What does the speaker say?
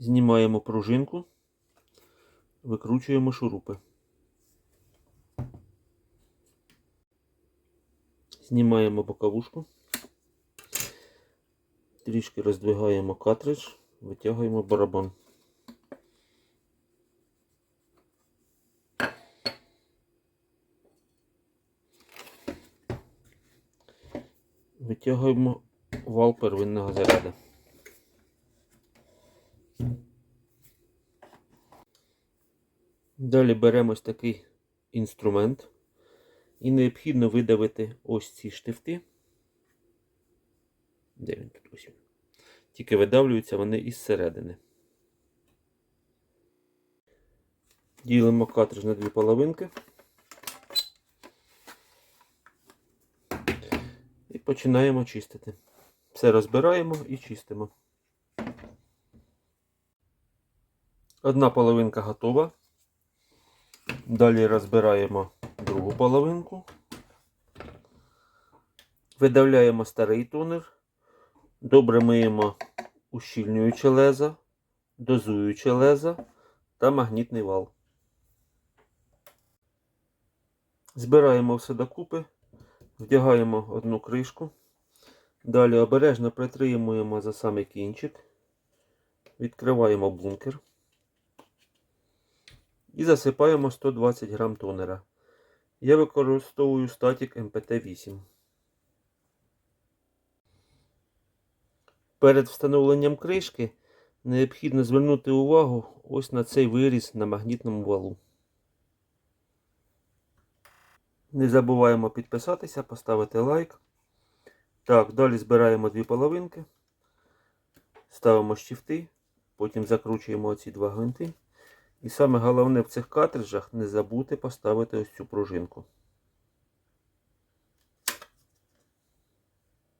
Знімаємо пружинку, викручуємо шурупи. Знімаємо боковушку. Трішки роздвигаємо картридж, витягуємо барабан. Витягуємо вал первинного заряду. Далі беремо ось такий інструмент і необхідно видавити ось ці штифти. Де він тут ось? Тільки видавлюються вони із середини. Ділимо картридж на дві половинки. І починаємо чистити. Все розбираємо і чистимо. Одна половинка готова. Далі розбираємо другу половинку. Видавляємо старий тонер. Добре миємо ущільнююче лезо, дозуюче лезо та магнітний вал. Збираємо все докупи, вдягаємо одну кришку. Далі обережно притримуємо за самий кінчик, відкриваємо бункер і засипаємо 120 грам тонера. Я використовую статік МПТ-8. Перед встановленням кришки необхідно звернути увагу ось на цей виріз на магнітному валу. Не забуваємо підписатися, поставити лайк. Так, далі збираємо дві половинки, ставимо щифти, потім закручуємо оці два гвинти. І саме головне в цих картриджах не забути поставити ось цю пружинку.